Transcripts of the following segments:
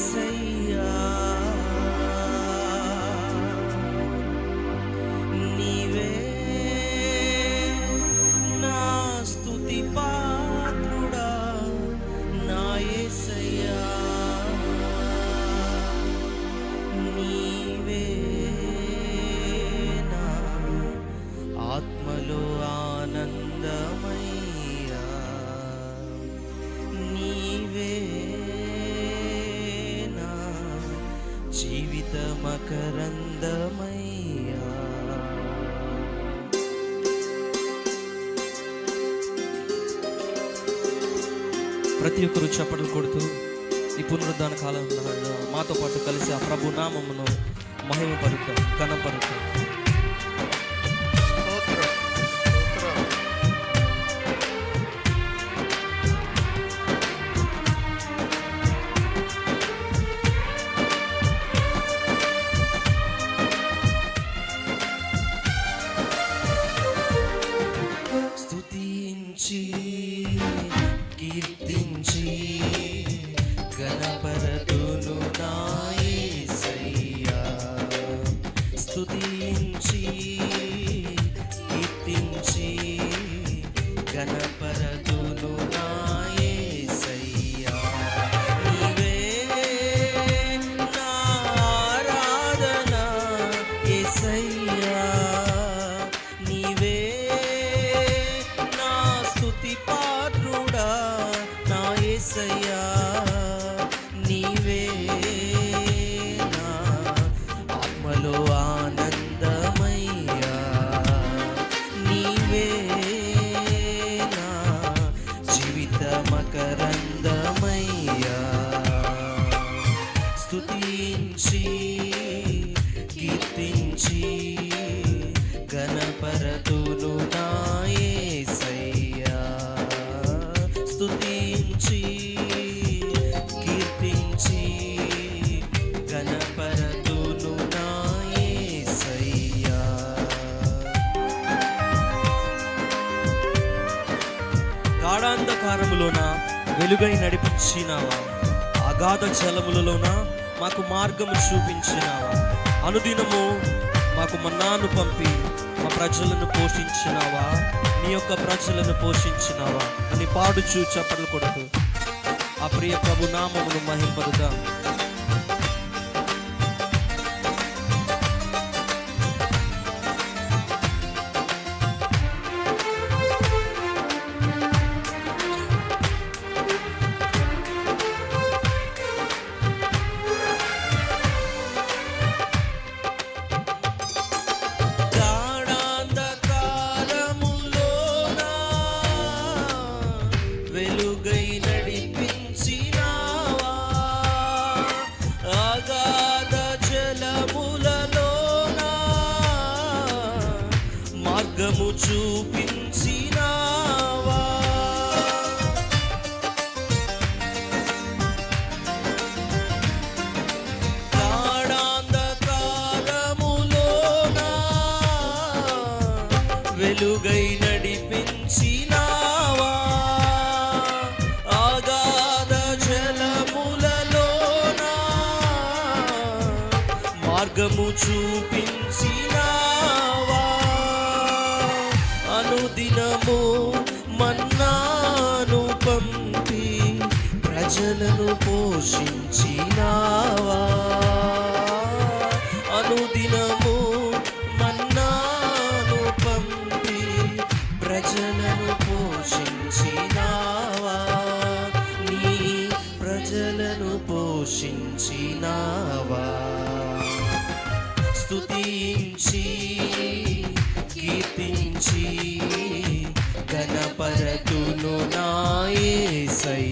say ప్రతి ఒక్కరు చప్పట్లు కొడుతూ ఈ పునరుద్ధాన కాలంలో మాతో పాటు కలిసి ఆ ప్రభు నామమును మహిమ పరుద్దాం కనపరుద్దాం నా నీవే నా ఆత్మలో ఆనందమయ్యా. నీవే నా జీవిత మకరందమయ్యా. స్తుతించి కీర్తించి గాఢాంధకారములోన? వెలుగై నడిపించినావా? అగాధ జలములలోన? మాకు మార్గము చూపించినావా? అనుదినము మాకు మన్నాను పంపి మా ప్రజలను పోషించినావా? నీ యొక్క ప్రజలను పోషించినావా? అని పాడుచూ చప్పట్లు కొడుతూ ఆ ప్రియ ప్రభు నామమును మహింపరుగా వెలుగై నడిపించినావా? ఆగాధ జలములలోన? మార్గము చూపించినావా? అనుదినము మన్నాను పంపి ప్రజలను పోషించినావా? పోషించినావా? నీ ప్రజలను పోషించినావా? స్తుతించి కీర్తించి గణపరతును నాయే సై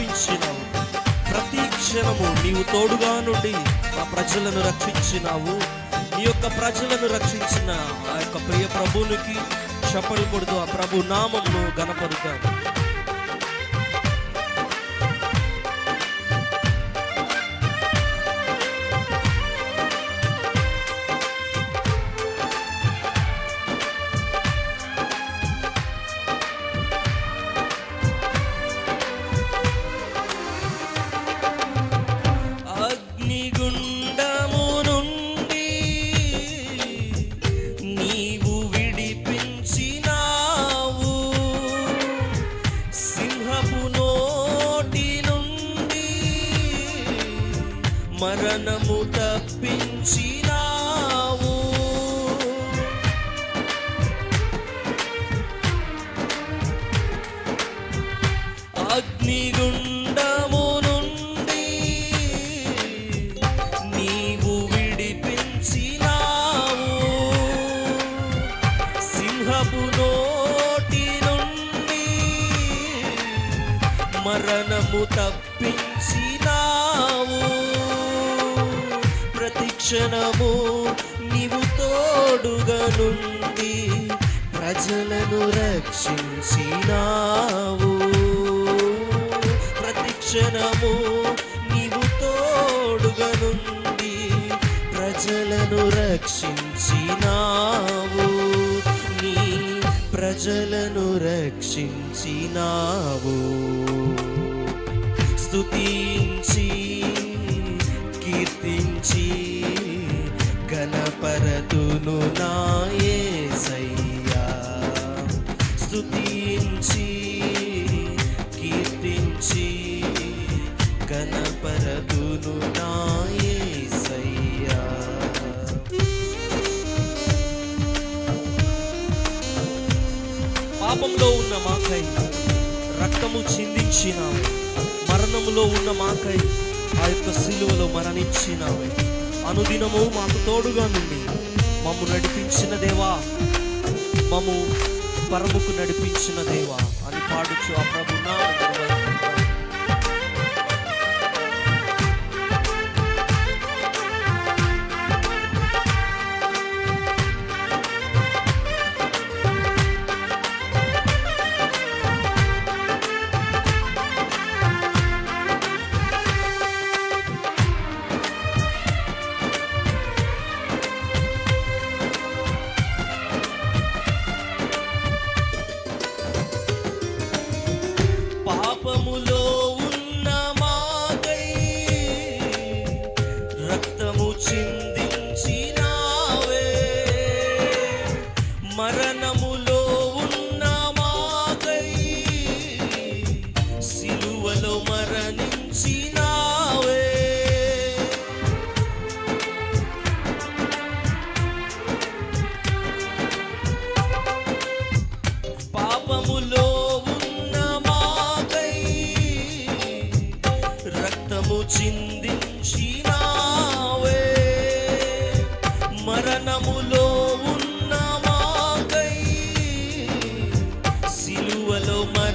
మరణమును ప్రతి క్షణము నీవు తోడుగా నుండి మా ప్రజలను రక్షించినావు. నీ యొక్క ప్రజలను రక్షించిన ఆ యొక్క ప్రియ ప్రభునికి చప్పలు కొడుతూ ఆ ప్రభు నామమును గణపరుద్దాం మరణము తప్పించినావు. అగ్నిగుండము నుండి నీవు విడిపించినావు. సింహపు నోటి నుండి మరణము తప్పించినావు. క్షణము నీవు తోడుగా నుండి ప్రజలను రక్షించినావు. ప్రతి క్షణము నీవు తోడుగా నుండి ప్రజలను రక్షించినావు. నీ ప్రజలను రక్షించినావు. స్తుతించి కీర్తించి గణపరతును నాయసయ్యా స్తుతించి కీర్తించి గణపరతును నాయసయ్యా పాపంలో ఉన్న మాకై రక్తము చిందించినావు. మరణములో ఉన్న మాకై ఆ యొక్క శిలువలో మరణించినావు. అనుదినము మాకు తోడుగా నుండి. మమ్ము నడిపించిన దేవా మమ్ము పరముకు నడిపించిన దేవా అని పాడుచు ఆ ప్రభు నా పాపములో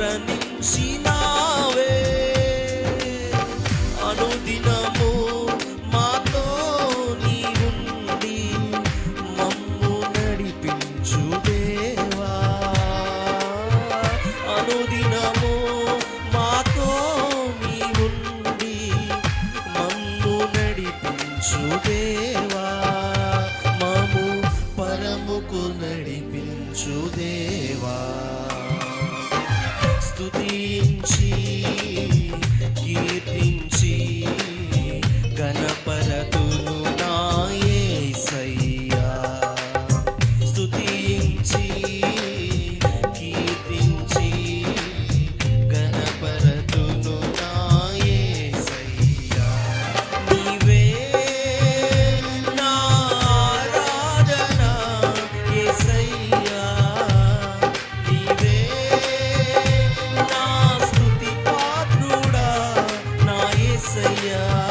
సిలువలో అనుదినము మాతో నీ ఉండి మమ్ము నడిపించు దేవా అనుదినము మాతో నీ ఉండి మమ్ము నడిపించు దేవా Yeah.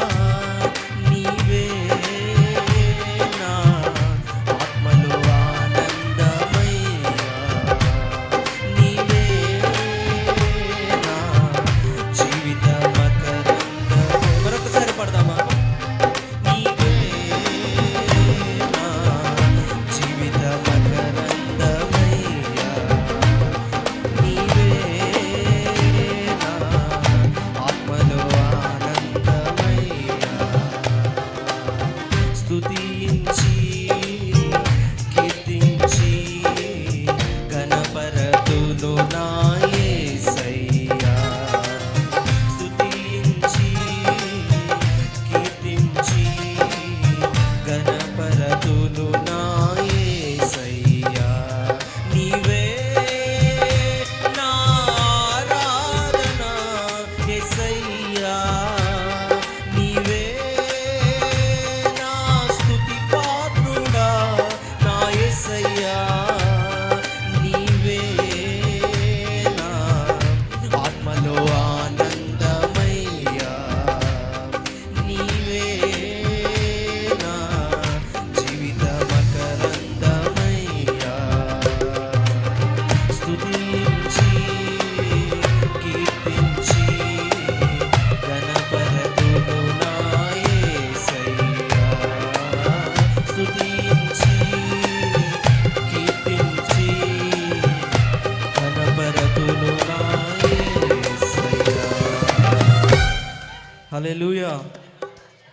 హలే లూయా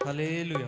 హలే లూయా